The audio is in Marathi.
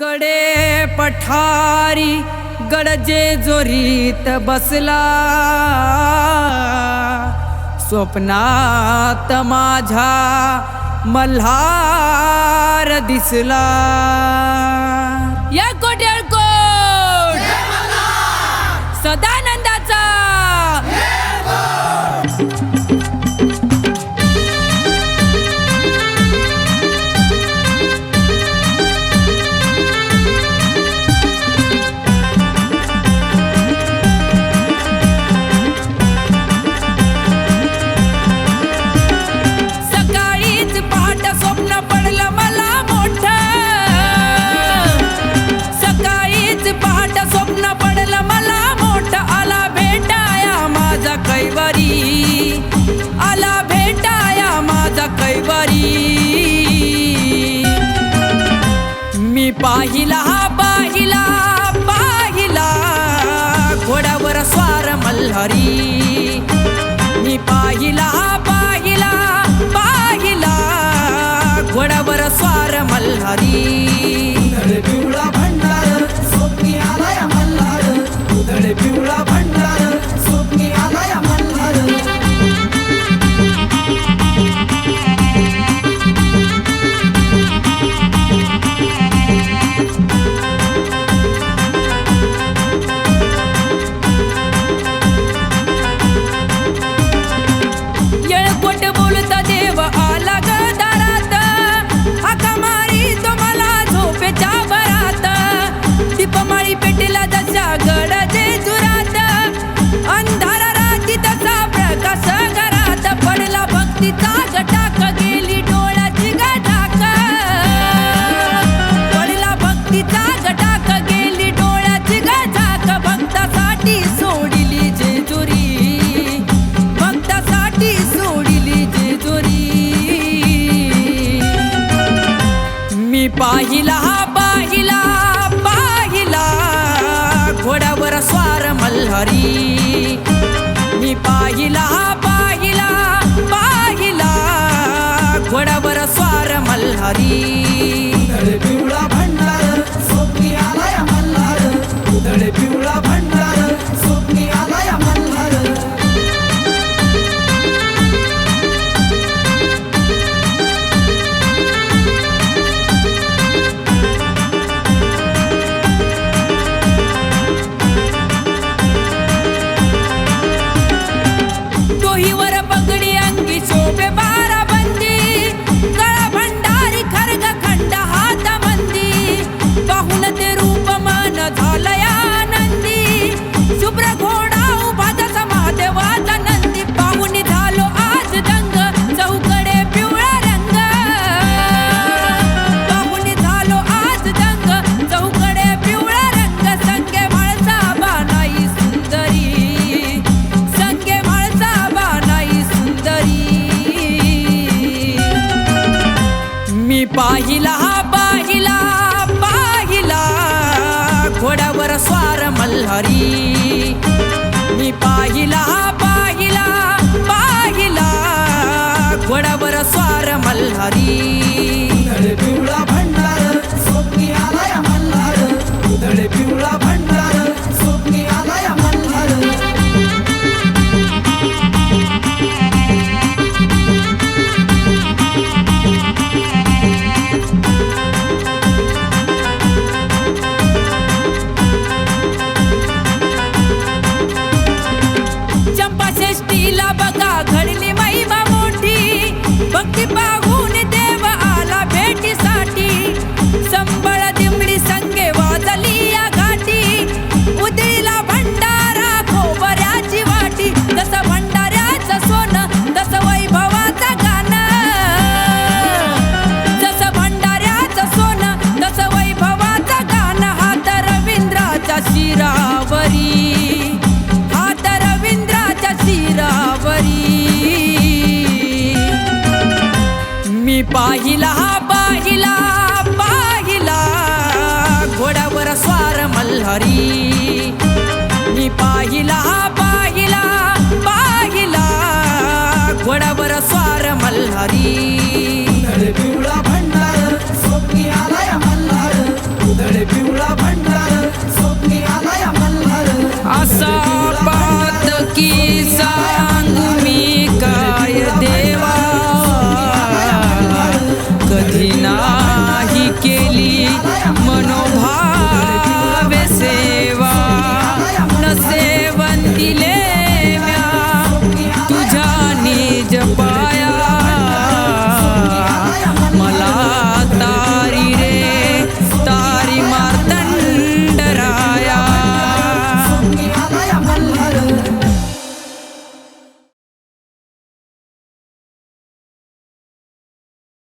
कडे पठारी गडजे जोरीत बसला. स्वप्नात माझा मल्हार दिसला. या पाहिला पाहिला पाहिला. घोड्यावर स्वार मल्हारी. मी पाहिला पाहिला पाहिला पाहिला. घोड्यावर स्वार मल्हारी. मी पाहिला पाहिला पाहिला. घोड्यावर स्वार मल्हारी. पाहिला पाहिला पाहिला घोड्यावर स्वार मल्हारी. la bagaga. मी पाहिला पाहिला पाहिला. घोड्यावर स्वार मल्हारी.